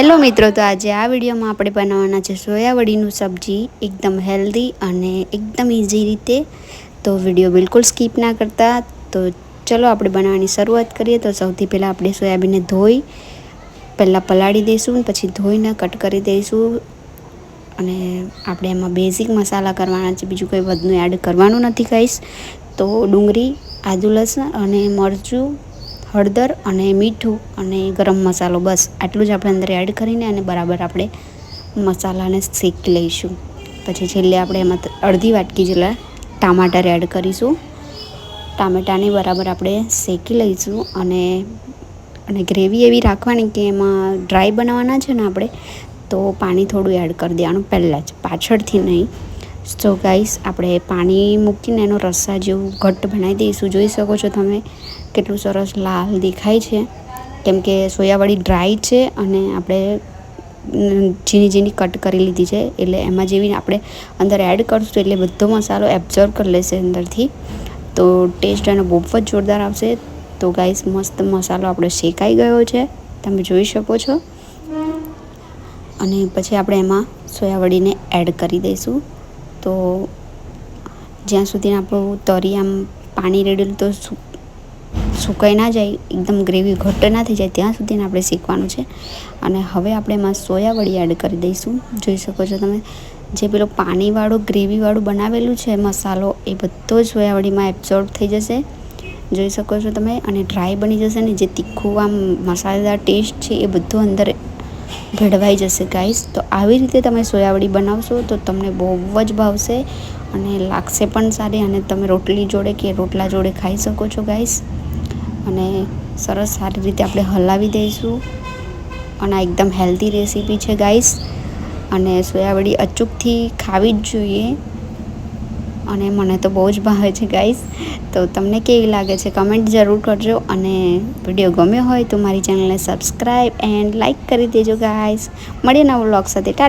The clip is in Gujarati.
હેલો મિત્રો, તો આજે આ વિડીયોમાં આપણે બનાવવાના છે સોયાવડીનું સબ્જી, એકદમ હેલ્ધી અને એકદમ ઇઝી રીતે. તો વીડિયો બિલકુલ સ્કીપ ના કરતા. તો ચલો આપણે બનાવવાની શરૂઆત કરીએ. તો સૌથી પહેલાં આપણે સોયાબીનને ધોઈ, પહેલાં પલાળી દઈશું પછી ધોઈને કટ કરી દઈશું. અને આપણે એમાં બેઝિક મસાલા કરવાના છે. બીજું કંઈ વધુ એડ કરવાનું નથી કહીશ તો ડુંગળી, આદુ લસણ અને મરચું હળદર અને મીઠું અને ગરમ મસાલો, બસ. આટલું જ આપણે અંદર એડ કરીને અને બરાબર આપણે મસાલાને શેકી લઈશું. પછી છેલ્લે આપણે એમાં અડધી વાટકી જેટલા ટામાટર એડ કરીશું. ટામેટાને બરાબર આપણે શેકી લઈશું અને અને ગ્રેવી એવી રાખવાની કે એમાં ડ્રાય બનાવવાના છે ને આપણે, તો પાણી થોડું એડ કરી દેવાનું પહેલાં જ. પાછળથી નહીં. સો ગાઈસ આપણે પાણી મૂકીને એનો રસ્સા જેવું ઘટ્ટ બનાવી દઈશું. જોઈ શકો છો તમે કેટલું સરસ લાલ દેખાય છે. કેમ કે સોયાવાળી ડ્રાય છે અને આપણે ઝીણી ઝીણી કટ કરી લીધી છે. એટલે એમાં જેવી આપણે અંદર એડ કરશું એટલે બધો મસાલો એબ્ઝર્વ કરી લેશે અંદરથી. તો ટેસ્ટ એનો બહુ જ જોરદાર આવશે. તો ગાઈસ મસ્ત મસાલો આપણો શેકાઈ ગયો છે. તમે જોઈ શકો છો. અને પછી આપણે એમાં સોયાવડીને એડ કરી દઈશું. તો જ્યાં સુધી આપણું તરી આમ પાણી રેડેલું તો સુકાઈ ના જાય, એકદમ ગ્રેવી ઘટ્ટ ના થઈ જાય, ત્યાં સુધીને આપણે શીખવાનું છે. અને હવે આપણે એમાં સોયાવડી એડ કરી દઈશું. જોઈ શકો છો તમે, જે પેલો પાણીવાળું, ગ્રેવીવાળું બનાવેલું છે, મસાલો, એ બધો જ સોયાવડીમાં એબ્ઝોર્બ થઈ જશે. જોઈ શકો છો તમે, અને ડ્રાય બની જશે ને, જે તીખું આમ મસાલેદાર ટેસ્ટ છે, એ બધું અંદર ભેળવાઈ જશે ગાઈસ તો આવી રીતે તમે સોયાવડી બનાવશો તો તમને બહુ જ ભાવશે અને લાગશે પણ સારી અને તમે રોટલી જોડે કે રોટલા જોડે ખાઈ શકો છો ગાઈસ અને સરસ સારી રીતે આપણે હલાવી દઈશું. અને આ એકદમ હેલ્ધી રેસીપી છે ગાઈસ અને સોયાવડી અચૂકથી ખાવી જ જોઈએ. અને મને તો બહુ જ ભાવે છે ગાઈસ તો તમને કેવી લાગે છે કમેન્ટ જરૂર કરજો. અને વીડિયો ગમ્યો હોય તો મારી ચેનલને સબસ્ક્રાઈબ એન્ડ લાઇક કરી દેજો ગાઈસ મળીએ નવા વ્લોગ સાથે. ટાટા.